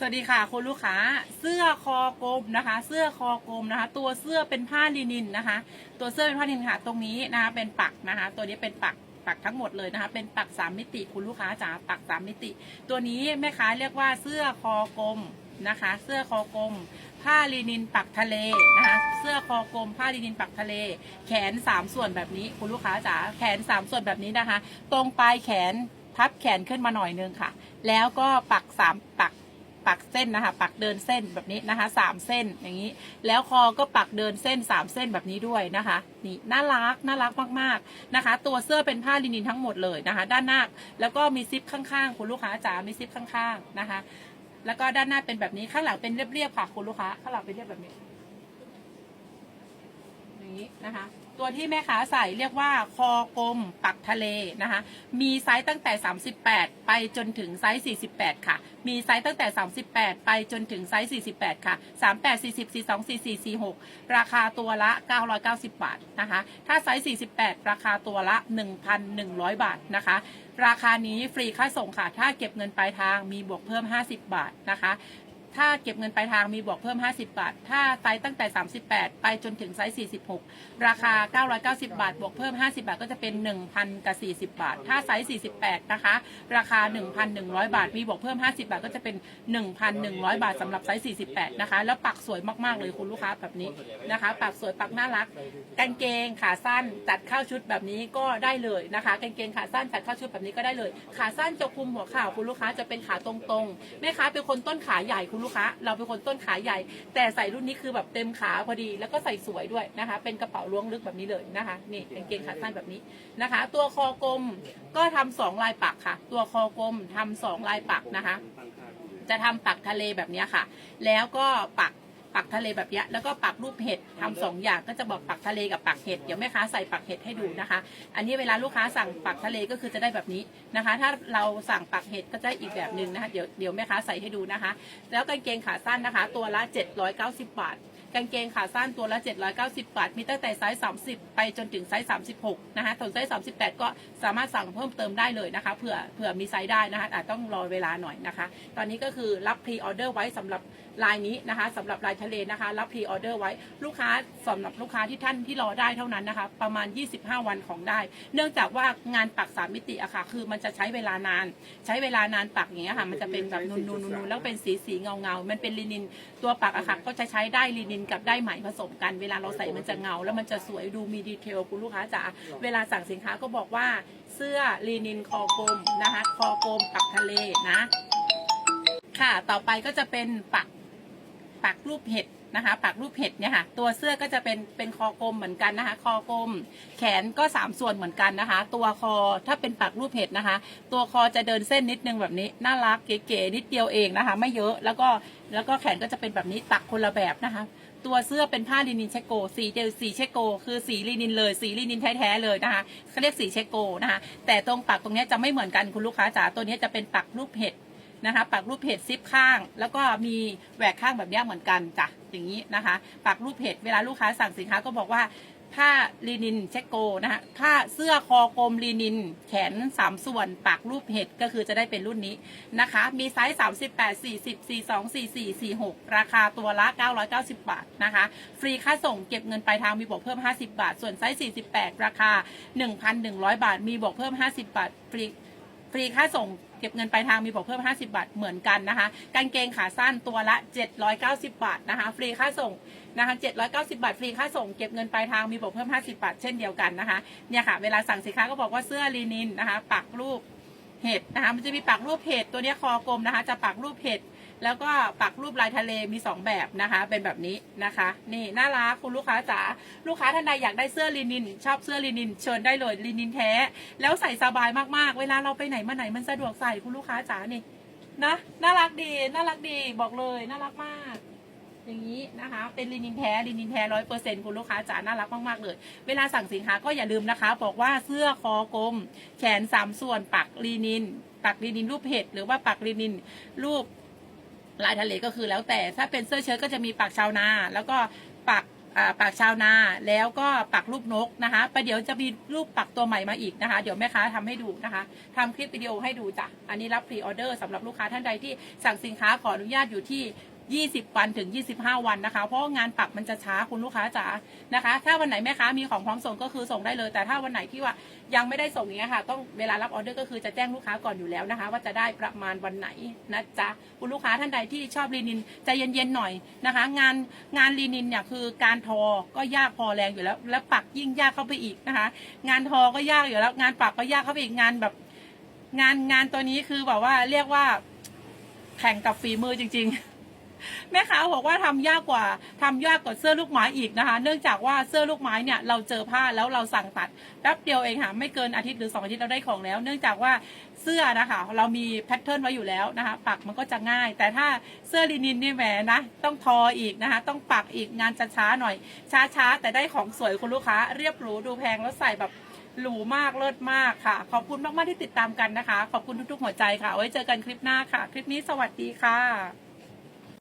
สวัสดีค่ะคุณลูกค้าเสื้อคอกลมนะคะ เสื้อคอกลมนะคะ ตัวเสื้อเป็นผ้าลินินนะคะ ตัวเสื้อเป็นผ้าลินินค่ะ ตรงนี้นะคะเป็นปักนะคะ ตัวนี้เป็นปักปักทั้งหมดเลยนะคะ เป็นปักสามมิติคุณลูกค้าจ๋าปักสามมิติ ตัวนี้แม่ค้าเรียกว่าเสื้อคอกลมนะคะ เสื้อคอกลม ผ้าลินินปักทะเลนะคะ เสื้อคอกลม ผ้าลินินปักทะเล แขนสามส่วนแบบนี้คุณลูกค้าจ๋าแขนสามส่วนแบบนี้นะคะ ตรงปลายแขนพับแขนขึ้นมาหน่อยนึงค่ะ แล้วก็ปักสามปัก ปักเส้นนะคะ ปักเดินเส้นแบบนี้นะคะสามเส้นอย่างนี้ แล้วคอก็ปักเดินเส้นสามเส้นแบบนี้ด้วยนะคะ นี่น่ารักน่ารักมากๆนะคะ ตัวเสื้อเป็นผ้าลินินทั้งหมดเลยนะคะ ด้านหน้าแล้วก็มีซิปข้างๆคุณลูกค้าจ๋ามีซิปข้างๆนะคะ แล้วก็ด้านหน้าเป็นแบบนี้ข้างหลังเป็นเรียบๆค่ะคุณลูกค้าข้างหลังเป็นเรียบแบบนี้ อย่างนี้นะคะ ตัวที่แม่ค้าใส่เรียกว่าคอกลมปักทะเลนะคะ มีไซส์ตั้งแต่ 38 ไปจนถึงไซส์ 48 ค่ะ มีไซส์ตั้งแต่ 38 ไปจนถึงไซส์ 48 ค่ะ 38 40 42 44 46 ราคาตัวละ 990 บาทนะคะ ถ้าไซส์ 48 ราคาตัวละ 1,100 บาทนะคะ ราคานี้ฟรีค่าส่งค่ะ ถ้าเก็บเงินปลายทางมีบวกเพิ่ม 50 บาทนะคะ ถ้าเก็บเงินปลายทางมีบวกเพิ่ม 50 บาท ถ้าไซส์ตั้งแต่ 38 ไปจนถึงไซส์ 46 ราคา 990 บาท บวกเพิ่ม 50 บาท ก็จะเป็น 1,000 กับ 40 บาท ถ้าไซส์ 48 นะคะ ราคา 1,100 บาท มีบวกเพิ่ม 50 บาท ก็จะเป็น 1,100 บาทสำหรับไซส์ 48 นะคะ แล้วปักสวยมาก ๆ เลยคุณลูกค้าแบบนี้นะคะ ปักสวยปักน่ารัก กางเกงขาสั้นจัดเข้าชุดแบบนี้ก็ได้เลยนะคะ กางเกงขาสั้นจัดเข้าชุดแบบนี้ก็ได้เลย ขาสั้นจะคุมหัวเข่าคุณลูกค้าจะเป็นขาตรงๆ แม่ค้าเป็นคนต้นขาใหญ่คุณลูกค้า เราเป็นคนต้นขาใหญ่ แต่ใส่รุ่นนี้คือแบบเต็มขาพอดีแล้วก็ใส่สวยด้วยนะคะ เป็นกระเป๋าล้วงลึกแบบนี้เลยนะคะนี่เป็นเกงขาสั้นแบบนี้นะคะ ตัวคอกลมก็ทำสองลายปักค่ะ ตัวคอกลมทำสองลายปักนะคะ จะทำปักทะเลแบบนี้ค่ะ แล้วก็ปัก ปักทะเลแบบเนี้ยแล้วก็ปักรูปเห็ดทำสองอย่างก็จะบอกปักทะเลกับปักเห็ดเดี๋ยวแม่ค้าใส่ปักเห็ดให้ดูนะคะ อันนี้เวลาลูกค้าสั่งปักทะเลก็คือจะได้แบบนี้นะคะ ถ้าเราสั่งปักเห็ดก็จะอีกแบบหนึ่งนะคะเดี๋ยวเดี๋ยวแม่ค้าใส่ให้ดูนะคะ แล้วกางเกงขาสั้นนะคะ ตัวละ 790 บาท กางเกงขาสั้นตัวละ 790 บาท มีตั้งแต่ไซส์ 30 ไปจนถึงไซส์ 36 นะคะส่วนไซส์ 38 ก็สามารถสั่งเพิ่มเติมได้เลยนะคะ เผื่อเผื่อมีไซส์ได้นะคะอาจต้องรอเวลาหน่อยนะคะ ตอนนี้ก็คือรับพรีออเดอร์ไว้สำหรับลายนี้นะคะสำหรับลายทะเลนะคะ รับพรีออเดอร์ไว้ลูกค้าสำหรับลูกค้าที่ท่านที่รอได้เท่านั้นนะคะ ประมาณ 25 วันของได้ เนื่องจากว่างานปักสามมิติอะค่ะ คือมันจะใช้เวลานาน ใช้เวลานานปักอย่างเงี้ยค่ะ มันจะเป็นแบบนูนๆๆแล้วเป็นสีสีเงาเงาๆมันเป็นลินินตัวปักอะค่ะก็จะใช้ได้ลินินกับได้ไหมผสมกัน เวลาเราใส่มันจะเงา แล้วมันจะสวยดูมีดีเทลคุณลูกค้าจ๋าเวลาสั่งสินค้าก็บอกว่าเสื้อลินินคอกลมนะคะคอกลมปักทะเลนะ ค่ะต่อไปก็จะเป็นปักปักรูปเห็ดนะคะปักรูปเห็ดเนี่ยค่ะตัวเสื้อก็จะเป็นเป็นคอกลมเหมือนกันนะคะ คอกลม แขนก็สามส่วนเหมือนกันนะคะ ตัวคอถ้าเป็นปักรูปเห็ดนะคะ ตัวคอจะเดินเส้นนิดนึงแบบนี้น่ารักเก๋ๆนิดเดียวเองนะคะ ไม่เยอะแล้วก็แล้วก็แขนก็จะเป็นแบบนี้ตักคนละแบบนะคะ ตัวเสื้อเป็นผ้าลินินเชโก สีเดียวสีเชโก คือสีลินินเลย สีลินินแท้ๆเลยนะคะเขาเรียกสีเชโกนะคะ แต่ตรงปักตรงนี้จะไม่เหมือนกันคุณลูกค้าจ๋า ตัวนี้จะเป็นปักรูปเห็ดนะคะ ปักรูปเห็ดซิปข้าง แล้วก็มีแหวกข้างแบบนี้เหมือนกันจ้ะ อย่างนี้นะคะ ปักรูปเห็ด เวลาลูกค้าสั่งสินค้าก็บอกว่า ผ้าลีนินเชโกนะคะผ้าเสื้อคอกลมลีนิน แขนสามส่วนปักรูปเพจก็คือจะได้เป็นรุ่นนี้นะคะ มีไซส์ 38 40 42 44 46 ราคาตัวละ 990 บาทนะคะ ฟรีค่าส่งเก็บเงินปลายทางมีบวกเพิ่ม 50 บาท ส่วนไซส์ 48 ราคา 1,100 บาท มีบวกเพิ่ม 50 บาท ฟรีฟรีค่าส่งเก็บเงินปลายทางมีบวกเพิ่ม 50 บาทเหมือนกันนะคะ กางเกงขาสั้นตัวละ 790 บาทนะคะ ฟรีค่าส่ง นะคะ790 บาทฟรีค่าส่งเก็บเงินปลายทางมีบวกเพิ่ม 50 บาทเช่นเดียวกันนะคะเนี่ยค่ะเวลาสั่งสินค้าก็บอกว่าเสื้อลีนินนะคะปักรูปเห็ดนะคะมันจะมีปักรูปเห็ดตัวนี้คอกลมนะคะ จะปักรูปเห็ดแล้วก็ปักรูปลายทะเลมี 2 แบบนะคะ เป็นแบบนี้นะคะ นี่น่ารักคุณลูกค้าจ๋าลูกค้าท่านใดอยากได้เสื้อลินิน ชอบเสื้อลินิน เชิญได้เลยลินินแท้ แล้วใส่สบายมากๆ เวลาเราไปไหนมาไหนมันสะดวกใส่คุณลูกค้าจ๋านี่นะน่ารักดีน่ารักดีบอกเลยน่ารักมาก อย่างนี้นะคะ เป็นลินินแท้ลินินแท้ร้อยเปอร์เซ็นต์คุณลูกค้าจ๋าน่ารักมากๆเลย เวลาสั่งสินค้าก็อย่าลืมนะคะ บอกว่าเสื้อคอกลม แขนสามส่วนปักลินิน ปักลินินรูปเห็ดหรือว่าปักลินินรูปลายทะเลก็คือแล้วแต่ถ้าเป็นเสื้อเชิ้ตก็จะมีปักชาวนา แล้วก็ปักอ่าปักชาวนาแล้วก็ปักรูปนกนะคะประเดี๋ยวจะมีรูปปักตัวใหม่มาอีกนะคะ เดี๋ยวแม่ค้าทำให้ดูนะคะทำคลิปวิดีโอให้ดูจ้ะอันนี้รับพรีออเดอร์สำหรับลูกค้าท่านใดที่สั่งสินค้าขออนุญาตอยู่ที่ 20 วันถึง 25 วันนะคะ เพราะงานปักมันจะช้าคุณลูกค้าจ๋านะคะ ถ้าวันไหนแม่ค้ามีของพร้อมส่งก็คือส่งได้เลย แต่ถ้าวันไหนที่ว่ายังไม่ได้ส่งอย่างเงี้ยค่ะ ต้องเวลารับออเดอร์ก็คือจะแจ้งลูกค้าก่อนอยู่แล้วนะคะ ว่าจะได้ประมาณวันไหนนะจ๊ะคุณลูกค้าท่านใดที่ชอบลีนินใจเย็นๆหน่อยนะคะ งานงานลีนินเนี่ยคือการทอก็ยากพอแรงอยู่แล้ว และปักยิ่งยากเข้าไปอีกนะคะ งานทอก็ยากอยู่แล้ว งานปักก็ยากเข้าไปอีกงานแบบ งานงานตัวนี้คือแบบว่าเรียกว่าแข่งกับฝีมือจริง ๆ แม่ค้าบอกว่าทำยากกว่าทำยากกว่าเสื้อลูกไม้อีกนะคะ เนื่องจากว่าเสื้อลูกไม้เนี่ยเราเจอผ้าแล้วเราสั่งตัดแป๊บเดียวเองค่ะไม่เกินอาทิตย์หรือสองอาทิตย์เราได้ของแล้ว เนื่องจากว่าเสื้อนะคะเรามีแพทเทิร์นไว้อยู่แล้วนะคะ ปักมันก็จะง่าย แต่ถ้าเสื้อลินินนี่แหมนะต้องทออีกนะคะ ต้องปักอีกงานจะช้าหน่อย ช้าๆ แต่ได้ของสวยคุณลูกค้า เรียบหรูดูแพงแล้วใส่แบบหรูมากเลิศมากค่ะ ขอบคุณมากๆที่ติดตามกันนะคะ ขอบคุณทุกๆหัวใจค่ะ ไว้เจอกันคลิปหน้าค่ะ คลิปนี้สวัสดีค่ะ